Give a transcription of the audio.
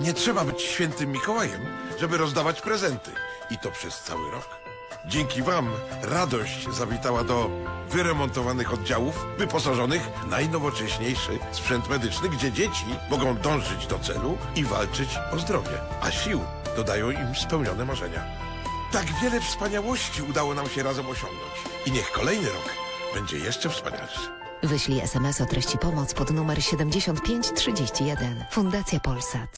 Nie trzeba być świętym Mikołajem, żeby rozdawać prezenty. I to przez cały rok. Dzięki Wam radość zawitała do wyremontowanych oddziałów, wyposażonych w najnowocześniejszy sprzęt medyczny, gdzie dzieci mogą dążyć do celu i walczyć o zdrowie, a sił dodają im spełnione marzenia. Tak wiele wspaniałości udało nam się razem osiągnąć. I niech kolejny rok będzie jeszcze wspanialszy. Wyślij SMS o treści pomoc pod numer 7531. Fundacja Polsat.